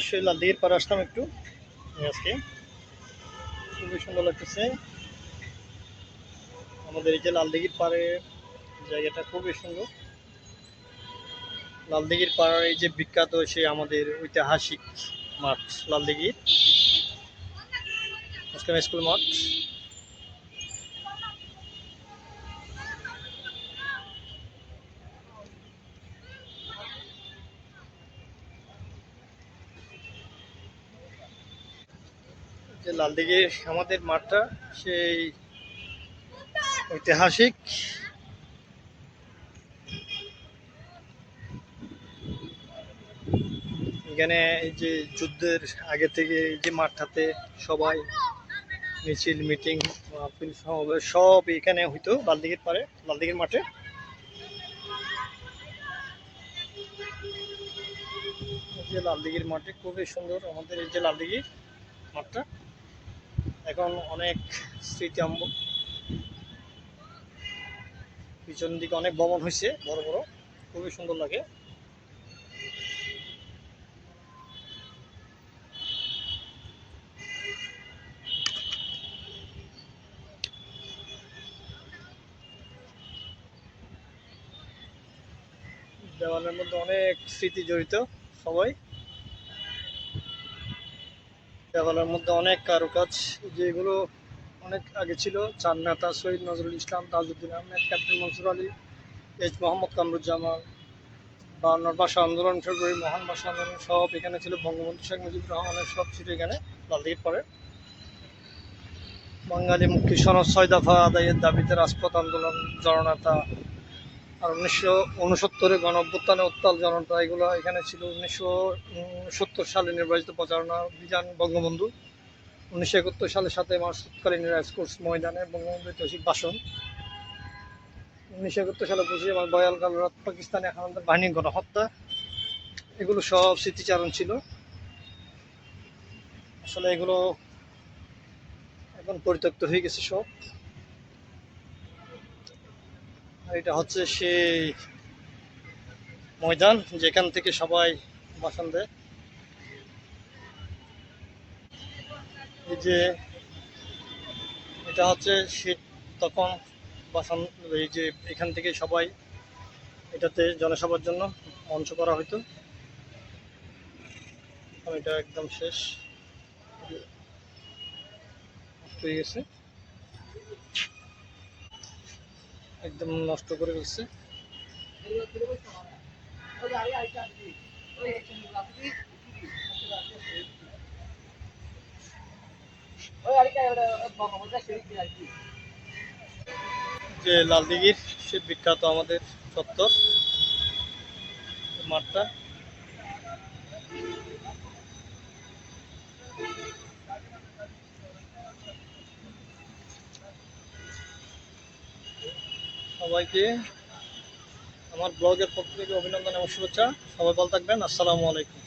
অবশ্যই লালদিঘির পাড়ে আসতাম একটু। আজকে। খুবই সুন্দর লাগতেছে। আমাদের এই যে লালদিঘির পাড়ে জায়গাটা খুবই সুন্দর। লালদিঘির পাড়ার এই যে বিখ্যাত সে আমাদের ঐতিহাসিক মাঠ, লালদিঘির। মুসলিম স্কুল মাঠ। যে লালদিঘির আমাদের মাঠটা, সেই ঐতিহাসিক এখানে এই যে যুদ্ধের আগে থেকে যে মাঠটাতে সবাই মিছিল, মিটিং সব এখানে হইতো লালদিঘির পারে, লালদিঘির মাঠে। যে লালদিঘির মাঠে খুবই সুন্দর আমাদের এই যে লালদিঘির মাঠটা। এখন অনেক স্মৃতি পিছন দিকে অনেক ভবন হয়েছে, বড় বড়। খুবই সুন্দর লাগে। দেওয়ালের মধ্যে অনেক স্মৃতি জড়িত সবাই। দেওয়ালের মধ্যে অনেক কারুকাজ যেগুলো অনেক আগে ছিল। চার নেতা শহীদ নজরুল ইসলাম, তাজউদ্দিন আহমেদ, ক্যাপ্টেন মনসুর আলী এইচ মোহাম্মদ কামরুজ্জামান বায়ান্নর ভাষা আন্দোলন ফেব্রুয়ারি মহান ভাষা আন্দোলন সব এখানে ছিল। বঙ্গবন্ধু শেখ মুজিবুর রহমানের সব ছিল এখানে লালদিঘির পরে। বাঙালি মুক্তি সনদ ছয় দফা আদায়ের দাবিতে রাজপথ আন্দোলন, জননেতা আর উনিশশো উনসত্তরে গণ অভ্যুত্থানে উত্তাল জনতা, এগুলো এখানে ছিল উনিশশো সত্তর সালে নির্বাচিত প্রচারণা অভিযান বঙ্গবন্ধু। উনিশশো একাত্তর সালে সাথে মার্চ তৎকালীন রাজকোর্স ময়দানে বঙ্গবন্ধু ঐতিহাসিক ভাষণ। উনিশশো একাত্তর সালে পঁচিশে মার্চ বয়াল কালরাত পাকিস্তানি হানাদার বাহিনীর গণহত্যা, এগুলো সব স্মৃতিচারণ ছিল। আসলে এগুলো এখন পরিত্যক্ত হয়ে গেছে সব। এটা হচ্ছে সেই ময়দান যেখান থেকে সবাই ভাষণ দেয়। এই যে এটা হচ্ছে শীত তখন ভাষণ এই যে এখান থেকে সবাই এটাতে জনসভার জন্য মঞ্চ করা হতো এটা একদম শেষ। হয়ে গেছে। একদম নষ্ট করে ফেলছে। যে লালদিঘির সে বিখ্যাত আমাদের চত্বর মাঠটা। সবাইকে আমার ব্লগের পক্ষ থেকে অভিনন্দন এবং শুভেচ্ছা। সবাই ভালো থাকবেন। আসসালামু আলাইকুম।